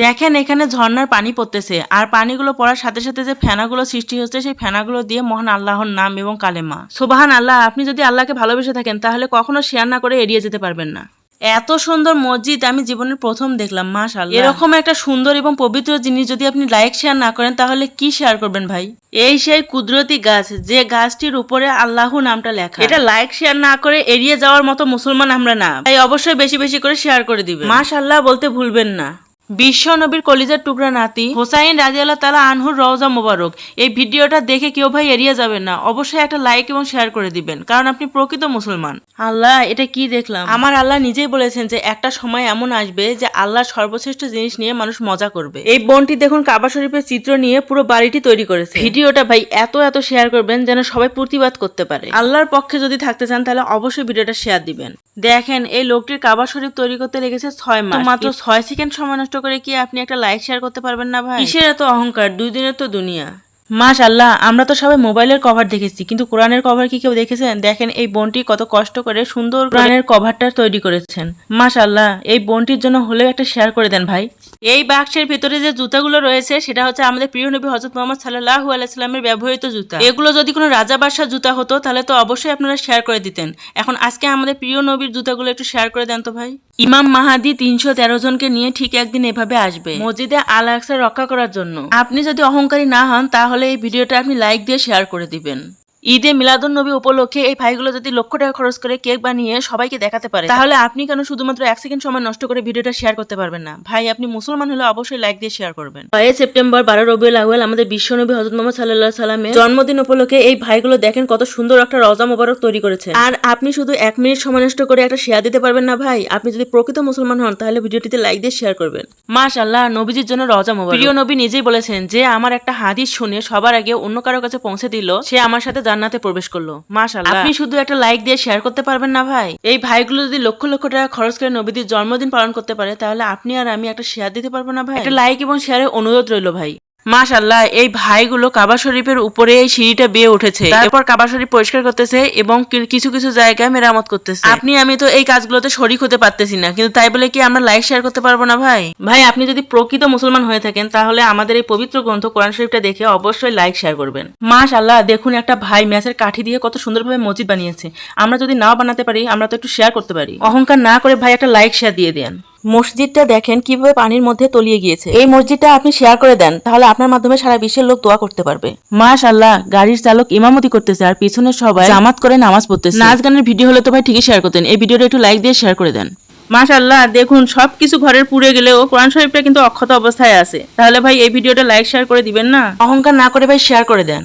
দেখেন, এখানে ঝর্ণার পানি পড়তেছে। আর পানিগুলো পড়ার সাথে সাথে যে ফেনাগুলো সৃষ্টি হচ্ছে, সেই ফেনাগুলো দিয়ে মহান আল্লাহর নাম এবং কালেমা। সোবাহান আল্লাহ আপনি যদি আল্লাহকে ভালোবেসে থাকেন, তাহলে কখনো শেয়ার না করে এড়িয়ে যেতে পারবেন না। এত সুন্দর মসজিদ আমি জীবনের প্রথম দেখলাম, মাশাআল্লাহ। এরকম একটা সুন্দর এবং পবিত্র জিনিস যদি আপনি লাইক শেয়ার না করেন, তাহলে কি শেয়ার করবেন ভাই? এই সেই কুদরতি গাছ, যে গাছটির উপরে আল্লাহ নামটা লেখা। এটা লাইক শেয়ার না করে এড়িয়ে যাওয়ার মতো মুসলমান আমরা না। তাই অবশ্যই বেশি বেশি করে শেয়ার করে দিবেন। মাশাআল্লাহ, বলতে ভুলবেন না। বিশ্ব নবীর কলিজার টুকরা নাতি হোসাইন রাজিয়াল্লাহ তালা আনহুর রওজা মোবারক। এই ভিডিওটা দেখে কেউ ভাই এড়িয়ে যাবেন না। অবশ্যই একটা লাইক এবং শেয়ার করে দিবেন কারণ আপনি প্রকৃত মুসলমান। আল্লাহ এটা কি দেখলাম? আমার আল্লাহ নিজেই বলেছেন যে একটা সময় এমন আসবে যে আল্লাহর সর্বশ্রেষ্ঠ জিনিস নিয়ে মানুষ মজা করবে। এই বোনটি দেখুন কাবা শরীফের চিত্র নিয়ে পুরো বাড়িটি তৈরি করেছে। ভিডিওটা ভাই এত এত শেয়ার করবেন যেন সবাই প্রতিবাদ করতে পারে। আল্লাহর পক্ষে যদি থাকতে চান তাহলে অবশ্যই ভিডিওটা শেয়ার দিবেন। দেখেন এই লোকটির কাবা শরীফ তৈরি করতে লেগেছে ছয় মাস। মাত্র ছয় সেকেন্ড সময় নষ্ট করে কি আপনি একটা লাইক শেয়ার করতে পারবেন না ভাই? কিসের এত অহংকার? দুই দিনের তো দুনিয়া। মাস আল্লাহ আমরা তো সবাই মোবাইলের কভার দেখেছি কিন্তু কোরআনের কভার কি কেউ দেখেছেন? দেখেন এই বোনটি কত কষ্ট করে সুন্দর কোরআনের কভারটা তৈরি করেছেন। মাস আল্লাহ এই বোনটির জন্য হলেও একটা শেয়ার করে দেন ভাই। এই বাক্সের ভিতরে যে জুতাগুলো রয়েছে, সেটা হচ্ছে আমাদের প্রিয় নবী হজরত মোহাম্মদ সাল্লাহ আলাইস্লামের ব্যবহৃত জুতা। এগুলো যদি কোনো রাজা বাদশাহ জুতা হতো, তাহলে তো অবশ্যই আপনারা শেয়ার করে দিতেন। এখন আজকে আমাদের প্রিয় নবীর জুতাগুলো একটু শেয়ার করে দেন তো ভাই। ইমাম মাহাদি তিনশো তেরো জনকে নিয়ে ঠিক একদিন এভাবে আসবে, মসজিদে আল আকসা রক্ষা করার জন্য। আপনি যদি অহংকারী না হন, তাহলে এই ভিডিওটা আপনি লাইক দিয়ে শেয়ার করে দিবেন। ঈদে মিলাদুন নবী উপলক্ষে এই ভাইগুলো যদি লক্ষ টাকা খরচ করে কেক বানিয়ে সবাইকে দেখাতে পারে তাহলে আপনি কেন শুধুমাত্র এক সেকেন্ড সময় নষ্ট করে ভিডিওটা শেয়ার করতে পারবেন না? ভাই আপনি মুসলমান হলে অবশ্যই লাইক দিয়ে শেয়ার করবেন। ছয় সেপ্টেম্বর বারো রবিউল আউয়াল আমাদের বিশ্বনবী হজরত মোহাম্মদ সাল্লাহ সাল্লামের জন্মদিন উপলক্ষে এই ভাইগুলো দেখেন কত সুন্দর একটা রজা মোবারক তৈরি করেছে। আর আপনি শুধু এক মিনিট সময় নষ্ট করে একটা শেয়ার দিতে পারবেন না ভাই। আপনি যদি প্রকৃত মুসলমান হন তাহলে ভিডিওটিতে লাইক দিয়ে শেয়ার করবেন। মাস মাশাল্লাহ নবীজির জন্য রজা মোবারক। প্রিয় নবী নিজেই বলেছেন যে আমার একটা হাদিস শুনে সবার আগে অন্য কারও কাছে পৌঁছে দিল। সে আমার সাথে জান্নাতে প্রবেশ করল। মাশাল্লাহ আপনি শুধু একটা লাইক দিয়ে শেয়ার করতে পারবেন না ভাই। এই ভাইগুলো যদি লক্ষ লক্ষ টাকা খরচ করে নবীদের জন্মদিন পালন করতে পারে তাহলে আপনি আর আমি একটা শেয়ার দিতে পারব না ভাই। একটা লাইক এবং শেয়ারের অনুরোধ রইল ভাই। মাশাল্লাহ এই ভাইগুলো কাবা শরীফের উপরে এই সিঁড়িটা বেয়ে উঠেছে। তারপর কাবা শরীফ পরিষ্কার করতেছে এবং কিছু কিছু জায়গায় মেরামত করতেছে। আপনি, আমি তো এই কাজগুলোতে শরিক হতে পারতেছি না, কিন্তু তাই বলে কি আমরা লাইক শেয়ার করতে পারব না ভাই? ভাই, আপনি যদি প্রকৃত মুসলমান হয়ে থাকেন, তাহলে আমাদের এই পবিত্র গ্রন্থ কোরআন শরীফটা দেখে অবশ্যই লাইক শেয়ার করবেন। মাশাল্লাহ দেখুন একটা ভাই ম্যাচের কাঠি দিয়ে কত সুন্দরভাবে মসজিদ বানিয়েছে। আমরা যদি নাও বানাতে পারি, আমরা তো একটু শেয়ার করতে পারি। অহংকার না করে ভাই একটা লাইক শেয়ার দিয়ে দেন। মসজিদটা দেখেন কীভাবে পানির মধ্যে তলিয়ে গিয়েছে। এই মসজিদটা আপনি শেয়ার করে দেন তাহলে আপনার মাধ্যমে সারা বিশ্বের লোক দোয়া করতে পারবে। মাশাল্লাহ গাড়ির চালক ইমামতি করতেছে আর পিছনে সবাই জামাত করে নামাজ পড়তেছে। নাচ গানের ভিডিও হলে তো ভাই ঠিকই শেয়ার করতেন এই ভিডিওটা একটু লাইক দিয়ে শেয়ার করে দেন। মাশাল্লাহ দেখুন সবকিছু ঘরের পুড়ে গেলেও কোরআন শরীফটা কিন্তু অক্ষত অবস্থায় আছে। তাহলে ভাই এই ভিডিওটা লাইক শেয়ার করে দিবেন না? অহংকার না করে ভাই শেয়ার করে দেন।